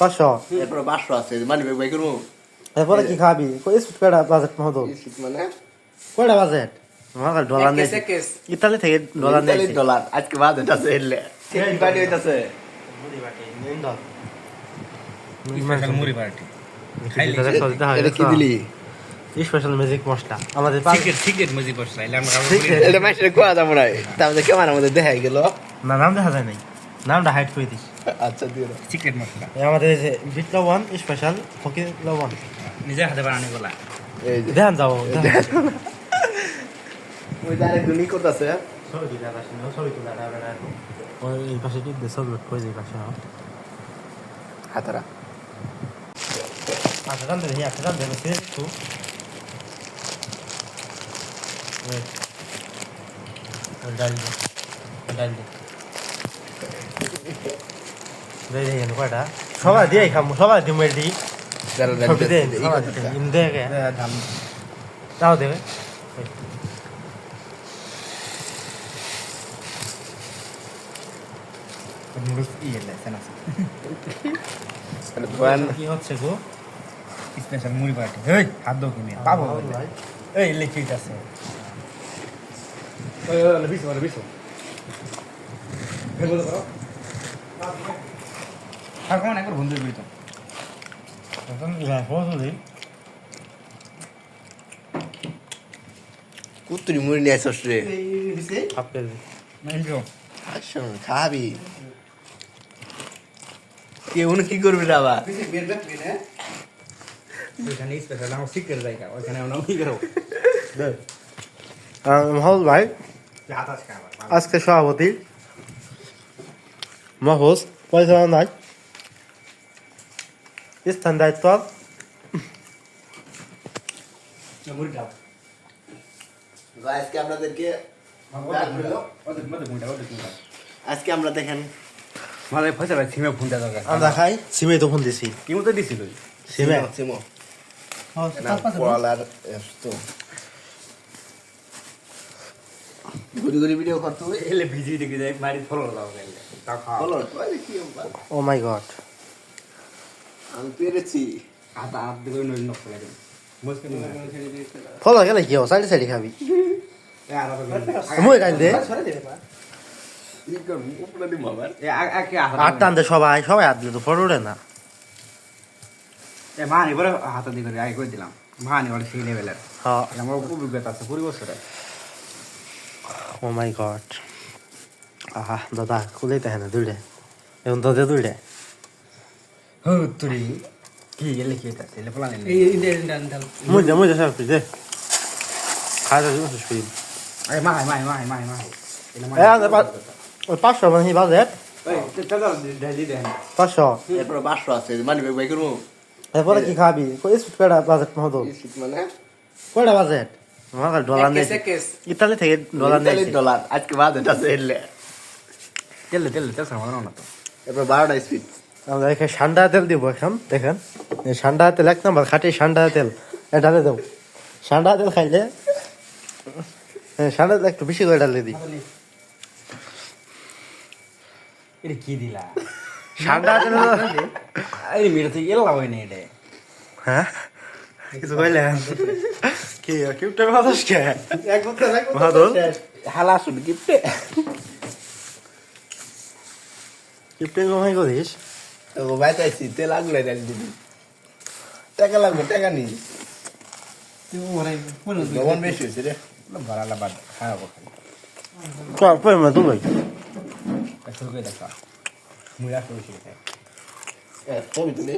পাঁচশো এরপরে পাঁচশো আছে মানি করব। এরপরে কি খাবি? স্পিড কয়টা বাজেট মতো মানে? কয়টা বাজেট আমার ডলার নেই। ইতালি থেকে ডলার নেই ডলার আজকে বাজেট আছে এলে। বাড়ি হইতাছে। মুড়ি পার্টি এটা কি দিলি? Special magic masala. আমাদের সিক্রেট সিক্রেট আমরা এটা কোয়া কেমন দেখা গেল? না নাম দেখা যায় নাই। নামটা হাইড করে দিস। আচ্ছা দিয়ে দাও। সিক্রেট মশলা এই আমাদের এই যে বিট লবণ স্পেশাল ফকির লবণ নিজের হাতে বানানি বলা। এই যে। ধ্যান যাও ওই যে আরেক দুনি করতেছে ছবি তুলে আসেন ছবি তুলে ওই এই পাশে টিপ দে ছবি উঠ করে দিই পাশে হাতারা। আচ্ছা রান দে আচ্ছা রান দে সে একটু। ডাল দে ডাল দে দে দে এনে কয়টা সবাই দিয়ে খাম সবাই দিম এডি সবাই দাঁড়া, দিতে দে কে ধাম তাও দেবে নুডলস কি হচ্ছে গো স্পেশাল মুড়ি পার্টি এই দাও কিনে এই লিখিত আছে বিশ বলো বিশ আর কোন একবার বন্ধু দিবি তো এখন ফটো দিই কুত্তুরি মুড়ি নিয়ে আসছ রে কেজি। মেনজো আসুন খাবি। কেউ কি করবি রে আবার ওইখানে স্পেশাল আমার সিক্রেট জায়গা ওইখানে আমরা কি করো হল ভাই। আজকে সভাপতি মহোজ পরিচালনায় স্থান দায়িত্ব আজকে আপনাদেরকে আজকে আমরা দেখেন। মাঝে ফসল সিমে ফোনটা দরকার। আমরা খাই সিমে তো ফোন দিছি। কি মতো দিছিল? সিমে। সিমো না পড়ালার তো ঘুরি ঘুরি ভিডিও করতে এলে ভিজি দেখি যাই মারি ফলো দাও ব্যাপার? ও মাই গড আমি পেরেছি। হাত হাত দিকে নই নষ্ট করে ফলো গেলে কি হব সাইডে সাইডে খাবি মই দে সবাই সবাই হাত দিলে তো ওঠে না। এ মানি বলে হাত দিকে আগে করে দিলাম। মানি বলে সেই লেভেলের হ্যাঁ। আমার অভিজ্ঞতা আছে কুড়ি বছরে ও মাই গড। আহা দাদা খুলেই তাহে না দুইটা এখন দাদা দুইটা প্লান এলে মই দে মই দে সব দে খাই দে সুস করি আরে মাই মাই মাই মাই মাই এলে এ আরে ওই পাঁচশো মানে এরপরে পাঁচশো আছে মানি এরপরে কি খাবি স্পিড কয়টা বাজেট মতো মানে কয়টা বাজেট আমার ডলার নেই ইতালি থেকে ডলার নেই ডলার আজকে বাজেট আছে এলে তেল তেল তেল সামানো না তো এরপর বারোটা স্পিড আমরা এখানে সান্ডা তেল দিব এখন দেখেন। সান্ডা তেল এক নম্বর খাটি সান্ডা তেল এটা ঢালে দেব। সান্ডা তেল খাইলে সান্ডা তেল একটু বেশি করে ঢালে দিই। এটা কি দিলা? সান্ডা তেল এই মেরে থেকে না এটা। হ্যাঁ? কিছু কইলেন কি কিউটের মাথাস কে? এক বছর এক বাদল হালা আসুন গিফটে কিউটের কমাই করিস? ও বাইতাইছি তেল আগুলে ডাল দিবি। টাকা লাগবে টাকা নি লবণ বেশি হয়েছে রে। বাড়ালা বাদ খাওয়াবো চল পরে মা তুমি দেখা। মুড়া শুরু করে ছবি তুলি?